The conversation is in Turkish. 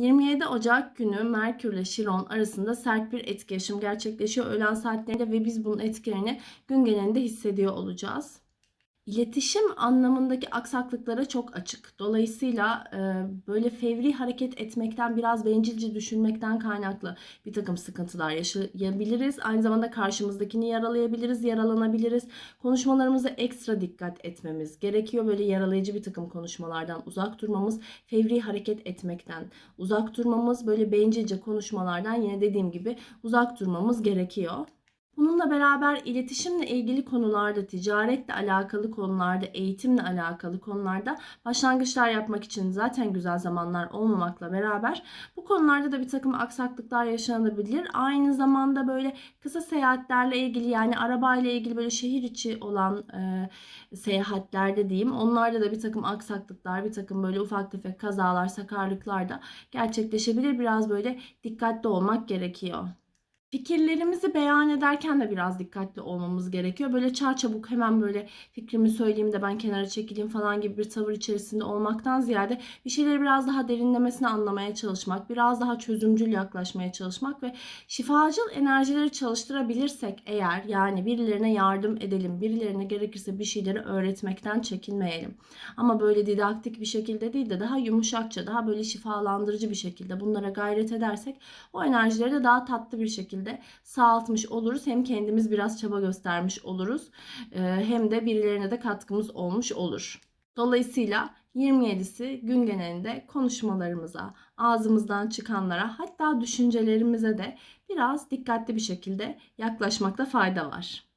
27 Ocak günü Merkür ile Şiron arasında sert bir etkileşim gerçekleşiyor öğlen saatlerinde ve biz bunun etkilerini gün genelinde hissediyor olacağız. İletişim anlamındaki aksaklıklara çok açık. Dolayısıyla e, böyle fevri hareket etmekten biraz bencilce düşünmekten kaynaklı bir takım sıkıntılar yaşayabiliriz. Aynı zamanda karşımızdakini yaralayabiliriz, yaralanabiliriz. Konuşmalarımıza ekstra dikkat etmemiz gerekiyor. Böyle yaralayıcı bir takım konuşmalardan uzak durmamız, fevri hareket etmekten uzak durmamız, böyle bencilce konuşmalardan yine dediğim gibi uzak durmamız gerekiyor. Bununla beraber iletişimle ilgili konularda, ticaretle alakalı konularda, eğitimle alakalı konularda başlangıçlar yapmak için zaten güzel zamanlar olmamakla beraber bu konularda da bir takım aksaklıklar yaşanabilir. Aynı zamanda böyle kısa seyahatlerle ilgili yani arabayla ilgili böyle şehir içi olan e, seyahatlerde diyeyim onlarda da bir takım aksaklıklar, bir takım böyle ufak tefek kazalar, sakarlıklar da gerçekleşebilir. Biraz böyle dikkatli olmak gerekiyor. Fikirlerimizi beyan ederken de biraz dikkatli olmamız gerekiyor. Böyle çarçabuk hemen böyle fikrimi söyleyeyim de ben kenara çekileyim falan gibi bir tavır içerisinde olmaktan ziyade bir şeyleri biraz daha derinlemesine anlamaya çalışmak, biraz daha çözümcül yaklaşmaya çalışmak ve şifacıl enerjileri çalıştırabilirsek eğer yani birilerine yardım edelim, birilerine gerekirse bir şeyleri öğretmekten çekinmeyelim. Ama böyle didaktik bir şekilde değil de daha yumuşakça, daha böyle şifalandırıcı bir şekilde bunlara gayret edersek o enerjileri de daha tatlı bir şekilde şekilde sağaltmış oluruz. Hem kendimiz biraz çaba göstermiş oluruz. Ee, hem de birilerine de katkımız olmuş olur. Dolayısıyla 27'si gün genelinde konuşmalarımıza, ağzımızdan çıkanlara hatta düşüncelerimize de biraz dikkatli bir şekilde yaklaşmakta fayda var.